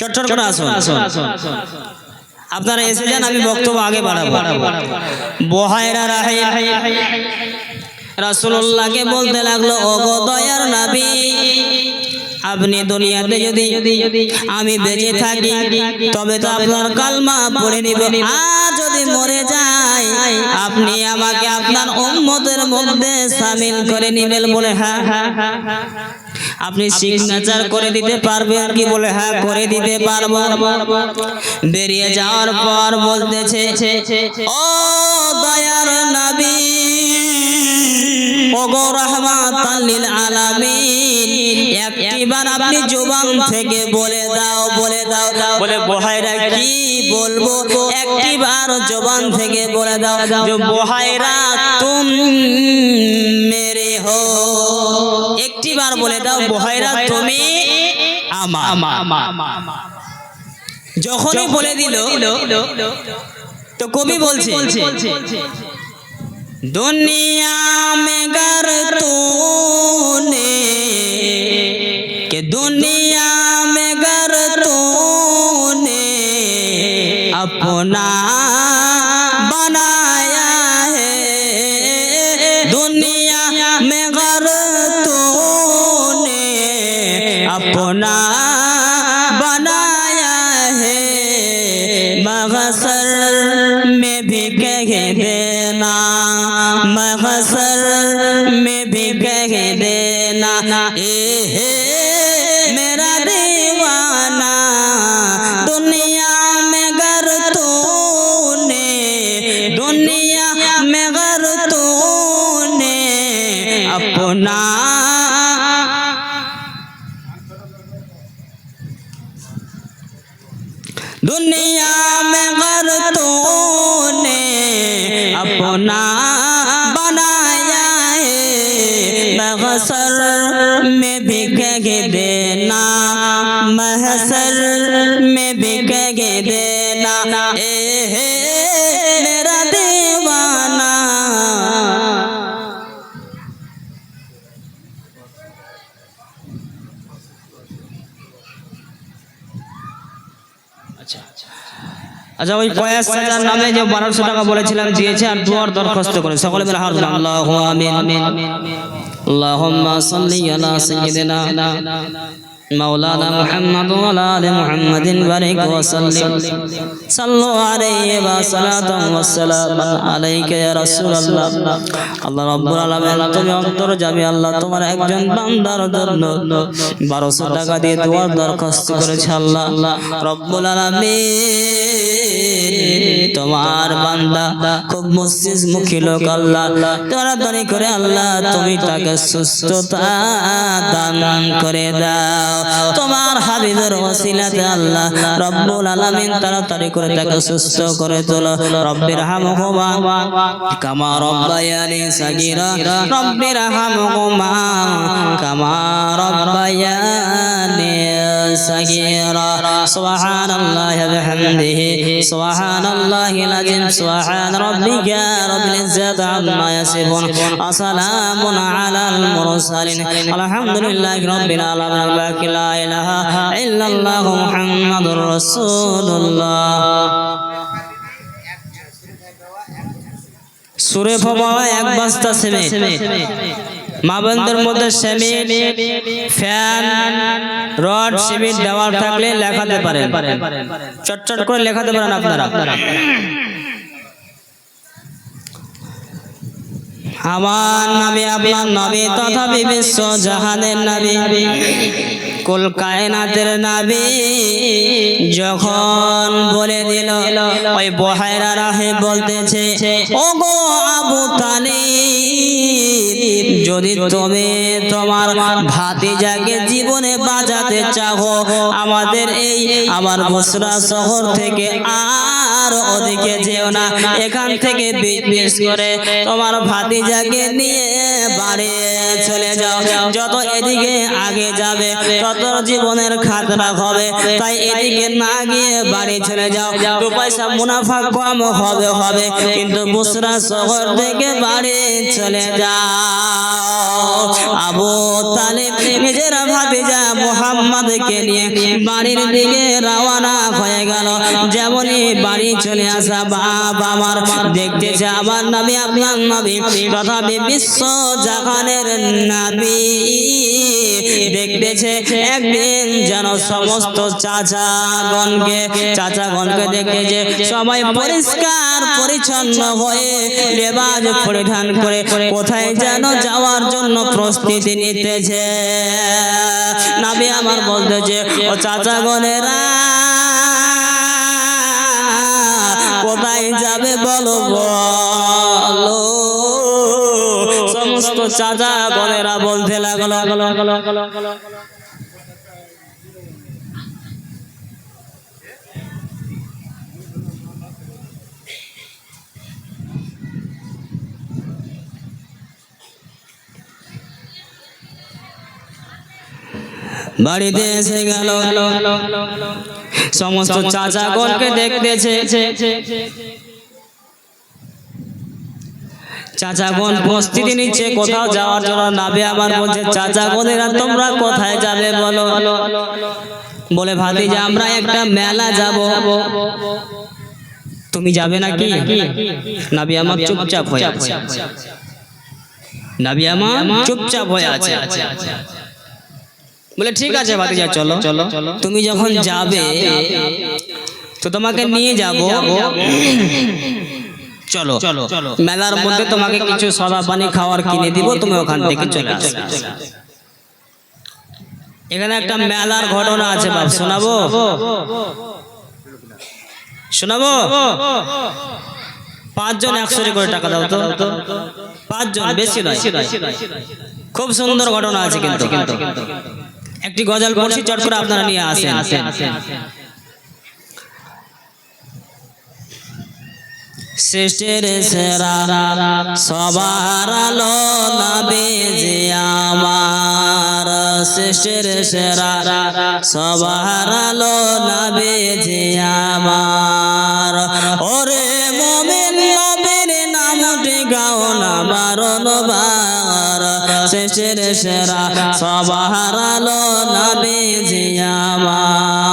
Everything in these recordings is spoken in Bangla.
চটচট করে আসুন আপনারা এসে যান আমি বক্তব্য আগে বাড়াবো বহায়রা রাহে রাসূলুল্লাহকে বলতে লাগল ও গো দয়ার নবী আপনি দুনিয়াতে যদি আমি বেঁচে থাকি তবে তো আপনার কালমা পড়ে নিব আর যদি মরে যাই আপনি আমাকে আপনার উম্মতের মধ্যে সামিল করে নিবেন বলে হ্যাঁ হ্যাঁ হ্যাঁ আপনি সিগনেচার করে দিতে পারবেন কি বলে? হ্যাঁ করে দিতে পারব। বেরিয়ে যাওয়ার পর বলতেছে ও দয়ার নবী ওগো রহমাতাল লিল আলামিন একটিবার আপনি জবান থেকে বলে দাও বলে দাও। বলে বহাইরা কি বলব? একটিবার জবান থেকে বলে দাও। যে বহাইরা তুম আমার বলে দাও বহাইরা তুমি যখনই বলে দিল তো কবি বলছে দুনিয়া মে গর তুম अपना दुनिया में मर तूने अपना আচ্ছা ওই কয়েক হাজার নামে যে বারোশো টাকা বলেছিলাম দিয়েছে আর দুয়ার দরখাস্ত করে সকলে মিলে হাত আল্লাহ আমিন اللهم صل على سيدنا مولانا محمد وعلى ال محمد بارك وسلم صلوا عليه وصلاة والسلام عليك يا رسول الله আল্লাহ রাব্বুল আলামিন তুমি অন্তর যাবে আল্লাহ তোমার একজন বান্দার জন্য 1200 টাকা দিয়ে দোয়ার দরখাস্ত করেছে আল্লাহ রব্বুল আলামিন তোমার বান্দা খুব মসজিদ মুখী লোক আল্লাহ তাড়াতাড়ি করে আল্লাহ তুমি তাকে সুস্থতা দান করে দাও তোমার হাবিবের ওয়াসিলাতে আল্লাহ রব্বুল আলামিন তাড়াতাড়ি করে তাকে সুস্থ করে তোলো। রব্বির হামহুমা কামা রব্বায়ানি সাগীরা। রব্বির হামহুমা কামা রব্বায়ানি সাগীরা সুবহানাল্লাহি ওয়া বিহামদিহি সুবহানাল্লাহি العظيم سبحان ربك رب العزة عما يصفون وسلام على المرسلين الحمد لله رب العالمين الباقي لا إله إلا الله محمد رسول الله সুরে ফবাওয়া এক বস্তা সিমেন্ট মা বোনদের মধ্যে সেমিন ফ্যান রড সিমেন্ট দেওয়াল থাকলে লেখাতে পারেন। চটচট করে লেখাতে পারেন আপনারা। আমার নবী আপনার নবী তথা বিশ্ব জাহানের নবী। কুল কায়নাতের নবী যখন বলে দিল, ওই বহায়রা রাহে বলতেছে ও গো আবু তালিব, যদি তুমি তোমার ভাতিজাকে জীবনে বাঁচাতে চাও, আমাদের এই আমার বসরা শহর থেকে আর ওদিকে যেও না। এখান থেকে বিজনেস করে তোমার ভাতিজাকে নিয়ে বাড়ি চলে যাও। যত এদিকে আগে যাবে তত জীবনের খাতরা হবে। তাই এদিকে না গিয়ে বাড়ি চলে যাও। দু পয়সা মুনাফা কম হবে হবে। কিন্তু বুসরা শহর থেকে বাড়ি চলে যাও। আবু তালিব নিজের ভাতিজা মোহাম্মদ মোহাম্মদকে নিয়ে বাড়ির দিকে রওনা হয়ে গেল। যেমনই বাড়ি চলে আসা বাবা আমার। দেখতেছে আমার নবী, আপনার নবী, তথাপি বিশ্ব জাহানের নবী দেখতেছে, একদিন যেন সমস্ত চাচাগণকে চাচাগণকে দেখতেছে, সবাই পরিষ্কার পরিচ্ছন্ন হয়ে লেবাজ পরিধান করে কোথায় যেন যাওয়ার জন্য প্রস্তুতি নিতেছে। নাবি আমার বলতেছে, ও চাচাগণেরা, কোথায় যাবে বলো বলো চাচা গণেরা বলতে লাগল বাড়িতে এসে গেল। সমস্ত চাচা গণকে দেখতেছে। চাচাগণ প্রস্তুতি নিচ্ছে, কোথাও যাওয়ার জন্য নাবে আমার বলছে, চাচাগণেরা তোমরা কোথায় যাবে বলো? বলে ভাবি যে আমরা একটা মেলা যাব। তুমি যাবে নাকি? নাবি আমার চুপচাপ হয়ে আছে। নাবি আমার চুপচাপ হয়ে আছে। বলে, ঠিক আছে ভাতিজা চলো চলো। তুমি যখন যাবে, তো তোমাকে নিয়ে যাব। চলো চলো মেলার মধ্যে তোমাকে কিছু সদা পানি খাওয়ার কিনে দিব তুমি ওখান থেকে চলে আসবে। এখানে একটা মেলার ঘটনা আছে বাপ শোনাবো? শোনাবো। পাঁচজন একশো করে টাকা দাও তো পাঁচজন বেশি নয়। খুব সুন্দর ঘটনা আছে কিন্তু। একটি গজাল পড়ছি চট করে আপনারা নিয়ে আসেন। সৃষ্টির সেরা সবার আলো নবী আমার। সৃষ্টির সেরা সবার আলো নবী আমার। ওরে মোমিন নবীর নামটি গাও না বারণ বার। সৃষ্টির সেরা সবার আলো নবী আমার।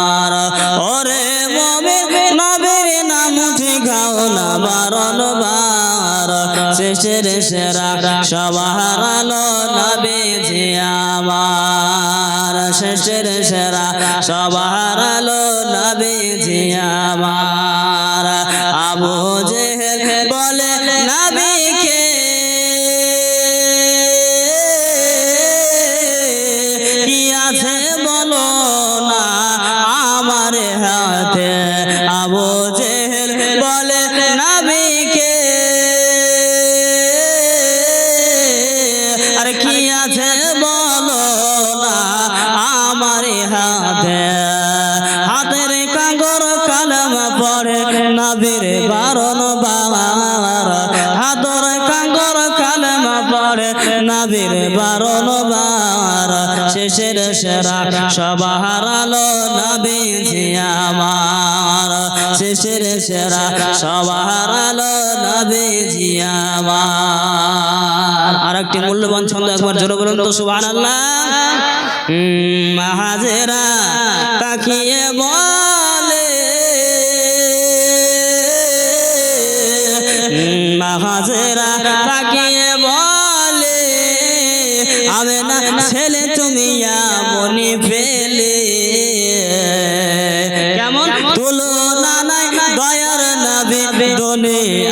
সেরা সবার আলো নবী যে আমার শেষের সেরা সবার আলো বারণ বাবার হাতর কাগর কালাম পড়ে। নবীর বারণ বার শেষের সেরা সবার নবী আমার। শেষের সেরা সবার নবী আমার। আর একটি মূল্যবান ছন্দ একবার জোরে বলুন তো, সুবহানাল্লাহ। হুম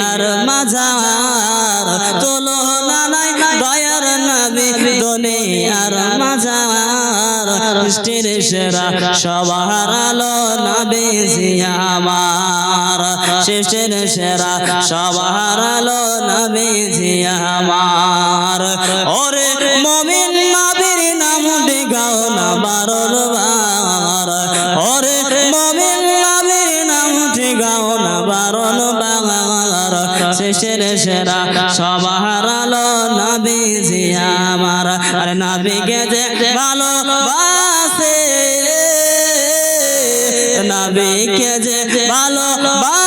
আর মাঝার তোলো নাই দয়ার নবী দোলে আর মাঝার সৃষ্টির সেরা সবার আলো নবী আমার। শেষের সেরা সবার আলো নবী আমার। সবার আলো নবী জিয়া আমার আর নবীকে যে ভালোবাসে নবীকে যে ভালোবাসে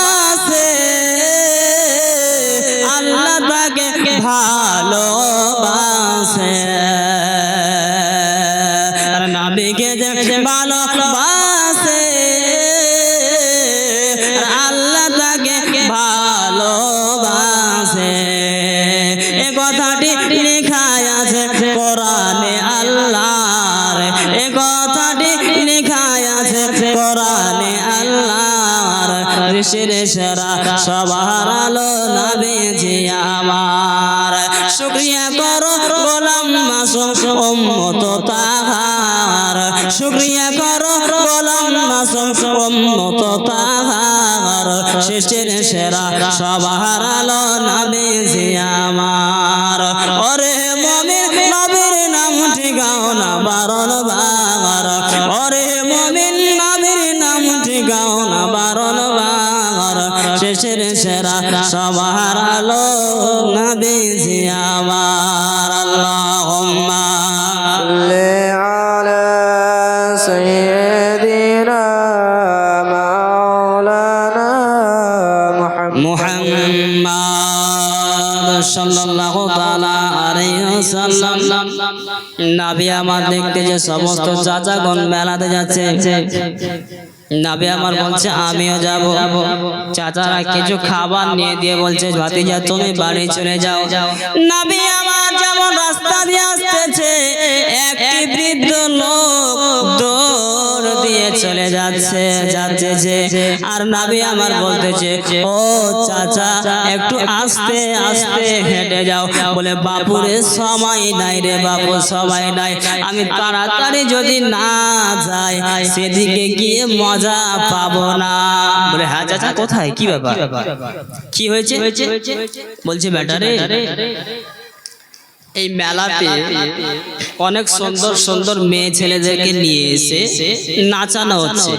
আল্লাহর ঋষির সেরা সবার আলো নবীজি আমার। শুক্রিয়া করো গোলাম মাসুম উম্মত তাহার। শুক্রিয়া করো গোলাম মাসুম উম্মত তাহার। সেরা সবার আলো নবী আমার দেখতে যে সমস্ত চাচাগণ মেলাতে যাচ্ছে। নবী আমার বলছে আমিও যাব। চাচারা কিছু খাবার নিয়ে দিয়ে বলছে ভাতিজা তুমি বাড়ি চলে যাও। নবী রাস্তা আসতেছে একটি বৃদ্ধ লোক দৌড় দিয়ে চলে যাচ্ছে যাচ্ছে আর নাবি আমার বলতেছে, ও চাচা, একটু আস্তে আস্তে হেঁটে যাও। বলে, বাপুরে, সময় নাই রে বাপু, সময় নাই। আমি তাড়াতাড়ি যদি না যাই, সেদিকে গিয়ে মজা পাবো না। বলে হ্যাঁ চাচা, কোথায়? কি ব্যাপার? কি হয়েছে? বলছে ব্যাটারে এই মেলাতে অনেক সুন্দর সুন্দর মেয়ে ছেলেদেরকে নিয়ে এসে নাচানো হচ্ছে।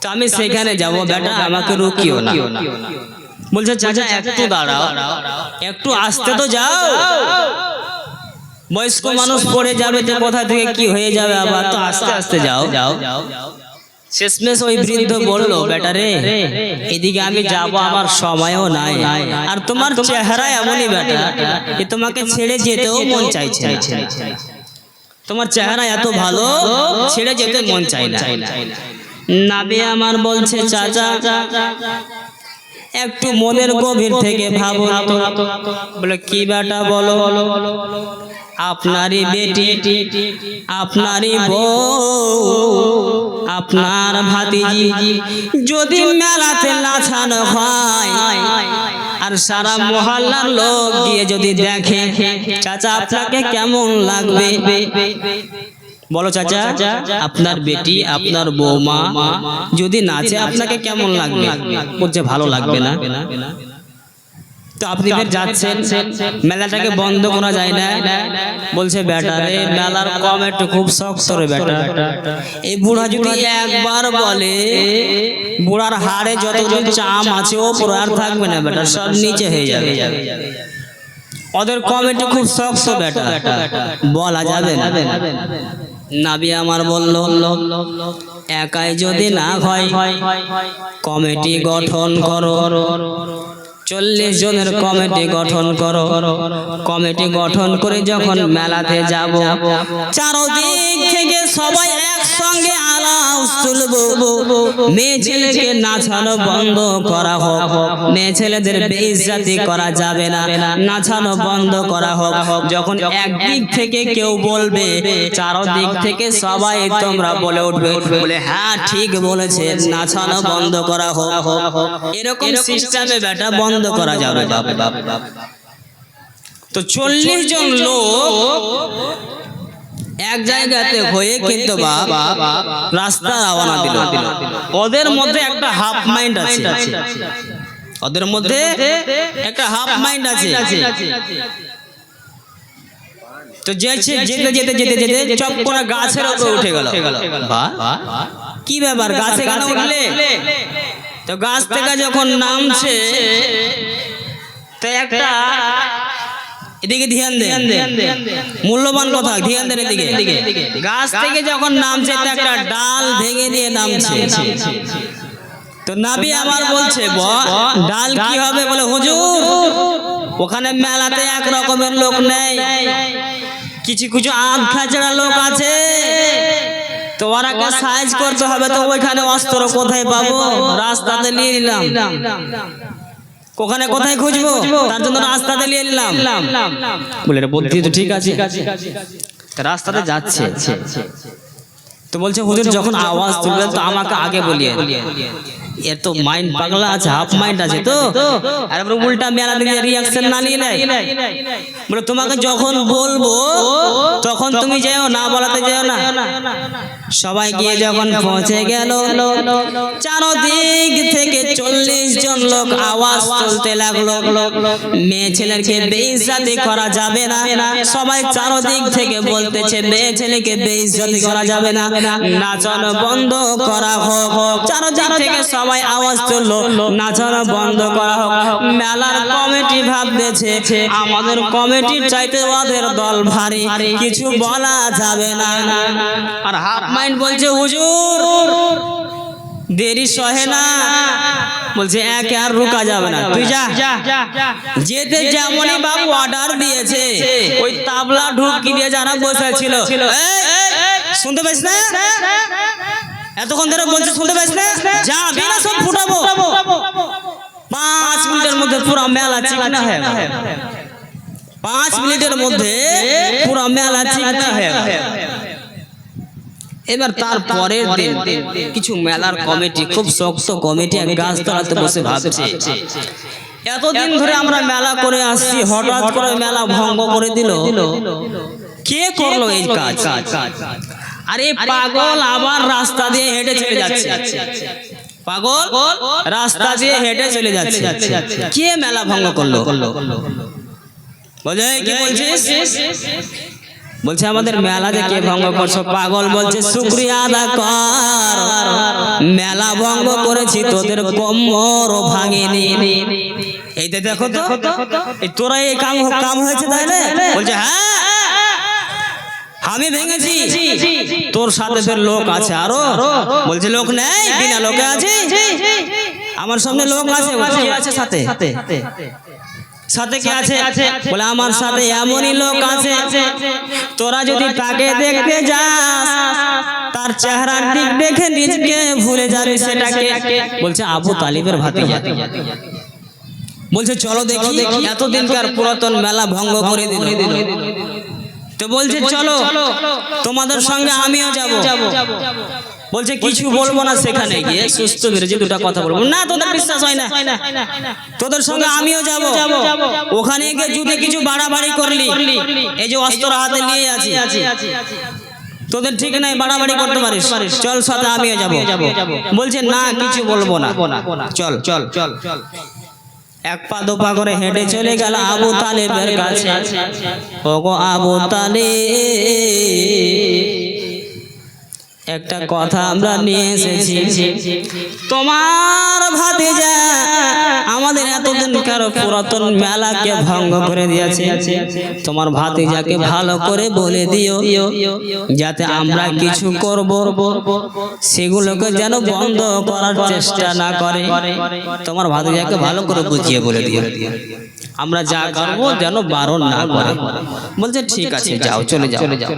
তো আমি সেখানে যাব বেটা আমাকে রুকিও না। বলছে চাচা একটু দাঁড়াও একটু আসতে তো যাও। বয়স্ক মানুষ পড়ে যাবে তো কোথা থেকে কি হয়ে যাবে আবার? তো আস্তে আস্তে যাও যাও। যাও। শেষমেশ ওই বৃদ্ধ বলল বেটারে এদিকে আমি যাব আমার সময়ও নাই আর তোমার চেহারা এমনই বেটা যে তোমাকে ছেড়ে যেতেও মন চাইছে। তোমার চেহারা এত ভালো ছেড়ে যেতে মন চাই না নাবি আমার বলছে চাচা একটু মনের গভীর থেকে ভাবো তো বলে কি বেটা বলো আপনারই বেটি আপনারই বউ আপনার ভাতিজি। যদি মেলাতে নাচানো হয় আর সারা মহল্লার লোক গিয়ে যদি দেখে চাচা আপনাকে কেমন লাগবে? বলো চাচা আপনার বেটি আপনার বৌমা যদি নাচে আপনাকে কেমন লাগবে? বলছে ভালো লাগবে না? তো আপনি ফের যাচ্ছেন মেলাটাকে বন্ধ করা যায় না। বলছে বেটা রে মেলার কম একটু খুব শক্ত রে বেটা। এই বুড়া যদি একবার বলে বুড়ার হাড়ে যতজন চাম আছে ও পুরো আর থাকবে না বেটা সব নিচে হয়ে যাবে। ওদের কমিটি খুব শক্ত বেটা। বলা যাবে না। নাবি আমার বলল একাই যদি না হয় কমিটি গঠন করো। চল্লিশ জনের কমিটি গঠন করো। কমিটি গঠন করে যখন মেলাতে যাব চারদিক থেকে সবাই একসঙ্গে আলাউস তুলবো। মেয়ে ছেলেকে নাচানো বন্ধ করা হোক মেয়ে ছেলেদের বেইজ্জাতি করা যাবে না। নাচানো বন্ধ করা হোক যখন একদিক থেকে কেউ বলবে চারদিক থেকে সবাই তোমরা বলে উঠবে বলে হ্যাঁ ঠিক বলেছে নাচানো বন্ধ করা হোক। এরকম সিস্টেমে বেটা বন্ধ করা যাবে তো চল্লিশ জন লোক এক জায়গাতে হয়ে কিন্তু বাপ রাস্তা রওনা দিল। ওদের মধ্যে একটা হাফ মাইন্ড আছে। ওদের মধ্যে একটা হাফ মাইন্ড আছে। তো যেছে যেতে যেতে যেতে যেতে চপ করে গাছের উপরে উঠে গেল। বাহ কি ব্যাপার? গাছে কেন উঠলে? তো গাছ থেকে যখন নামছে তো একটা এদিকে ধ্যান দেন মূল্যবান কথা ধ্যান দেন এদিকে। গাছ থেকে যখন নামছে তো একটা ডাল ভেঙে দিয়ে নামছে। তো নাবি আবার বলছে ডাল কি হবে? বলে হুজুর ওখানে মেলাতে এক রকমের লোক নেই। কিছু কিছু আধ খাচড়া লোক আছে। তো ওরাকে সাইজ করতে হবে তো ওইখানে অস্ত্র কোথায় পাবো? রাস্তাতে নিয়ে নিলাম। ওখানে কোথায় খুঁজবো? তার জন্য রাস্তাতে নিয়ে নিলাম। বলে রে বুদ্ধি তো ঠিক আছে রাস্তাতে যাচ্ছে। তো বলছে হুজুর যখন আওয়াজ তুলবেন তো আমাকে আগে বলিয়ে এর তো মাইন্ড পাগলা আছে হাফ মাইন্ড আছে তো। আর এবার উল্টা মেলা রিয়াকশন না নিয়ে বলে, তোমাকে যখন বলব, তখন তুমি যেও না, বলাতে যেও না। সবাই গিয়ে যখন পৌঁছে গেল, চারদিক থেকে চল্লিশ জন লোক আওয়াজ তুলতে লাগল। মেয়ে ছেলেকে করা যাবে না। সবাই চারদিক থেকে বলতেছে, মেয়ে ছেলেকে বেইজ্জাতি করা যাবে না। নাচানো বন্ধ করা হোক। চারদিক থেকে সবাই আওয়াজ তুললো। নাচানো বন্ধ করা হোক। মেলার কমিটি ভাবতেছে, আমাদের কমিটির চাইতে ওদের দল ভারী। কিছু বলা যাবে না। আর হাফ মাইন্ড বলছে, হুজুর, দেরি সহে না। বলছে, এক আর রুকা যাবে না। তুই যা। যেতে যেমনই বাবু অর্ডার দিয়েছে, ওই তাবলা ঢুকি দিয়ে যারা বসেছিল। শুনতে পাইস না? এতক্ষণ ধরে বলছে, শুনতে পাইস না? যা, বিনা সব ফুটাবো। পাঁচ মিনিটের মধ্যে পুরো মেলা চিকনা হয়ে। পাঁচ মিনিটের মধ্যে পুরো মেলা চিকনা হয়ে। এবার তার পরের দিন কিছু মেলার কমিটি, খুব শক্ত কমিটি আমি গাছ তলাতে বসে ভাবছে। এতদিন ধরে আমরা মেলা করে আসছি, হঠাৎ করে মেলা ভঙ্গ করে দিল। কে করল এই কাজ? আরে পাগল আবার রাস্তা দিয়ে হেঁটে চলে যাচ্ছে। পাগল রাস্তা দিয়ে হেঁটে চলে যাচ্ছে। কে মেলা ভঙ্গ করল? বলে কি বলছিস? বলছে আমাদের মেলা যে কে ভঙ্গ করছ? পাগল বলছে শুক্রিয়া আদা কর। মেলা ভঙ্গ করেছি তোদের কোমর ভাঙেনি। এইটা দেখো তো। তোরা এই কাম কাম হয়েছে তাহলে? বলছে হ্যাঁ। আমি ভেঙেছি। তোর সাথে ফের লোক আছে আরও। বলছে লোক নেই বিনা লোকে আছে। আমার সামনে লোক আছে আছে সাথে সাথে? কে আছে? বলে আমার সাথে এমনই লোক আছে। তোরা যদি তাকে দেখতে যাস তার চেহারা দিক দেখে নিজকে ভুলে যাবে সেটাকে। বলছে আবু তালিবের ভাতিজা। বলছে চলো দেখি এতদিনকার পুরাতন মেলা ভঙ্গ করে দিল। তো বলছে চলো তোমাদের সঙ্গে আমিও যাব। বলছে কিছু বলব না সেখানে গিয়ে সুস্থ বেড়েছে দুটা কথা বলব। না তোদের বিশ্বাস হয় না। তোদের সঙ্গে আমিও যাব। ওখানে গিয়ে যদি কিছু বাড়াবাড়ি করলি। এই যে অস্ত্র হাতে নিয়ে আছি। তোদের ঠিক নাই বাড়াবাড়ি করতে পারিস। চল সাথে আমিও যাব। বলছে না কিছু বলব না। চল চল চল চল। এক পা দু পা করে হেঁটে চলে গেল আবু তালেবের কাছে। ওগো আবু তালে একটা কথা আমরা নিয়ে এসেছি। তোমার ভাতিজা আমাদের এতদিন কারও পুরাতন মেলাকে ভঙ্গ করে দিয়েছে। তোমার ভাতিজাকে ভালো করে বলে দিও যাতে আমরা কিছু করব। সেগুলোকে যেন বন্ধ করার চেষ্টা না করে। তোমার ভাতিজাকে ভালো করে বুঝিয়ে বলে দিও। আমরা যা করব যেন বারণ না করে। বলছে ঠিক আছে যাও চলে যাও চলে যাও।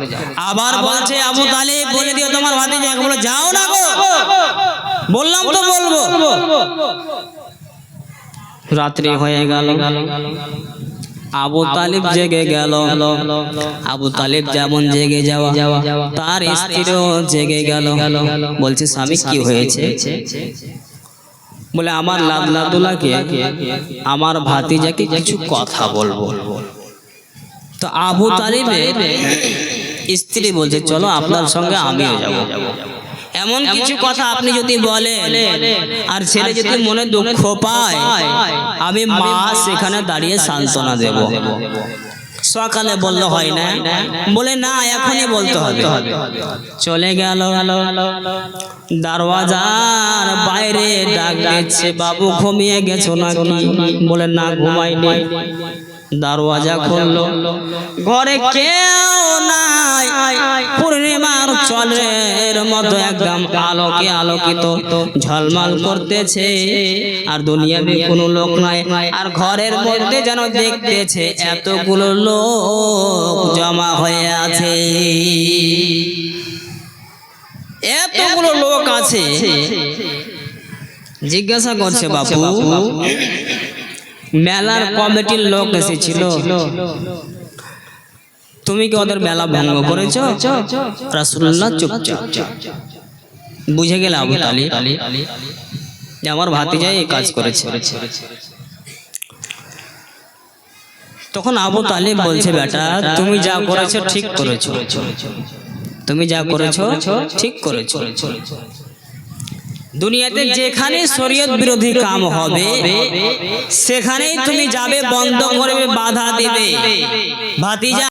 আবার বলছে আবু তালিব বলে দিও তোমার ভাতিজাকে বলে যাও না গো। বললাম তো বলব। রাত্রি হয়ে গেল। আবু তালিব জেগে গেল। আবু তালিব যেমন জেগে যাওয়া তার স্ত্রীও জেগে গেল। বলছে স্বামী কি হয়েছে? বলে আমার লাদলাদুলাকে আমার ভাতিজাকে কিছু কথা বলব। তো আবু তালিবের স্ত্রী বলছে চলো আপনার সঙ্গে আমিও যাব। এমন কিছু কথা আপনি যদি বলেন আর ছেলে যদি মনে দুঃখ পায় আমি মা সেখানে দাঁড়িয়ে সান্ত্বনা দেব। সকালে বললে হয় না? বলে, না, এখনই বলতে হবে। চলে গেল দরওয়াজার বাইরে ডাক দিচ্ছে, বাবু, ঘুমিয়ে গেছো নাকি? বলে, না, ঘুমাইনি। দরওয়াজা খুললো, ঘরে কেউ নাই চলের মতো একদম আলোকে আলোকিত, ঝলমল করতেছে। আর দুনিয়াতে কোনো লোক নাই, আর ঘরের মধ্যে যেন দেখতেছে এতগুলো লোক জমা হয়ে আছে। এতগুলো লোক আছে। জিজ্ঞাসা করছে বাপু, মেলার কমিটির লোক এসেছিল। তুমি কি ওদের মেলা ভঙ্গ করেছ? রাসূলুল্লাহ চুপচাপ। বুঝে গেলে আবু তালিব যে আমার ভাতিজাই এই কাজ করেছে। তখন আবু তালিব বলছে বেটা তুমি যা করেছ ঠিক করেছ। তুমি যা করেছ ঠিক করেছ। দুনিয়াতে যেখানে শরীয়ত বিরোধী কাম হবে সেখানেই তুমি যাবে বন্ধ করবে বাধা দেবে। ভাতিজা